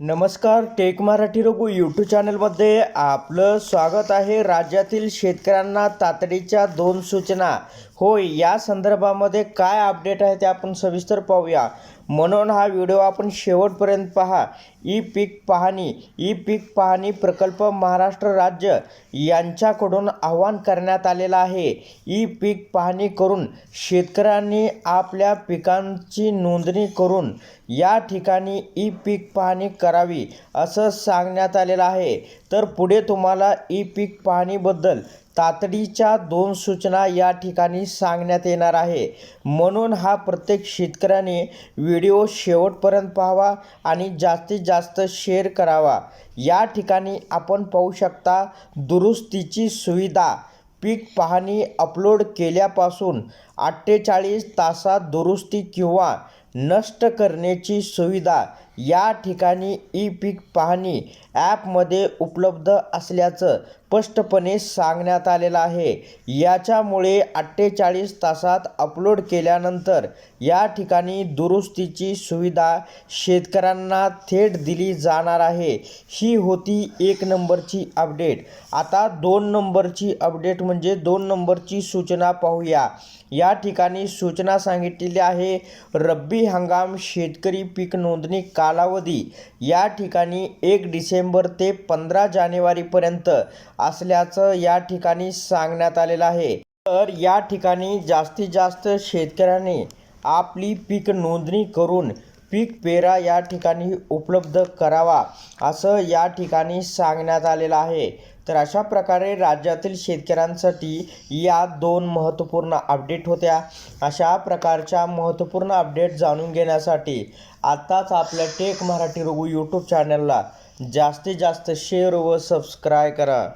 नमस्कार take Marathi Raghu YouTube चॅनलमध्ये आपलं स्वागत आहे. राज्यातील शेतकऱ्यांना तातडीच्या दोन सूचना. होय या संदर्भामध्ये काय अपडेट आहे ते आपण सविस्तर पाहूया. म्हणून हा व्हिडिओ आपण शेवटपर्यंत पहा. ई पीक पाहणी ई पीक पाहणी प्रकल्प महाराष्ट्र राज्य यांच्याकडून आवाहन करण्यात आलेलं आहे. ई पीक पाहणी करून शेतकऱ्यांनी आपल्या पिकांची नोंदणी करून या ठिकाणी ई पीक पाहणी करावी असं सांगण्यात आलेलं आहे. तर पुढे तुम्हाला ई पीक पाहणीबद्दल तातडीच्या दोन सूचना या ठिकाणी सांगण्यात येणार आहे. म्हणून हा प्रत्येक शेतकऱ्याने व्हिडिओ शेवटपर्यंत पाहावा आणि जास्तीत जास्त शेअर करावा. या ठिकाणी आपण पाहू शकता दुरुस्तीची सुविधा. पीक पाहणी अपलोड केल्यापासून अठ्ठेचाळीस तासात दुरुस्ती किंवा नष्ट करण्याची सुविधा. या ठिकाणी ई पीक पाहणी ॲपमध्ये उपलब्ध असल्याचं स्पष्टपणे सांगण्यात आलेलं आहे. याच्यामुळे अठ्ठेचाळीस तासात अपलोड केल्यानंतर या ठिकाणी दुरुस्तीची सुविधा शेतकऱ्यांना थेट दिली जाणार आहे. ही होती एक नंबरची अपडेट. आता दोन नंबरची अपडेट म्हणजे दोन नंबरची सूचना पाहूया. या ठिकाणी सूचना सांगितलेली आहे रब्बी हंगाम शेतकरी पीक नोंदणी का कालावधी या ठिकाणी एक डिसेंबर ते पंधरा जानेवारीपर्यंत असल्याचं या ठिकाणी सांगण्यात आलेलं आहे. तर या ठिकाणी जास्तीत जास्त शेतकऱ्यांनी आपली पीक नोंदणी करून पीक पेरा या ठिकाणी उपलब्ध करावा असं या ठिकाणी सांगण्यात आलेलं आहे. तर अशा प्रकारे राज्यातील शेतकऱ्यांसाठी या दोन महत्त्वपूर्ण अपडेट होत्या. अशा प्रकारच्या महत्त्वपूर्ण अपडेट जाणून घेण्यासाठी आत्ताच आपल्या टेक मराठी रघु यूट्यूब चॅनलला जास्तीत जास्त शेअर व सबस्क्राईब करा.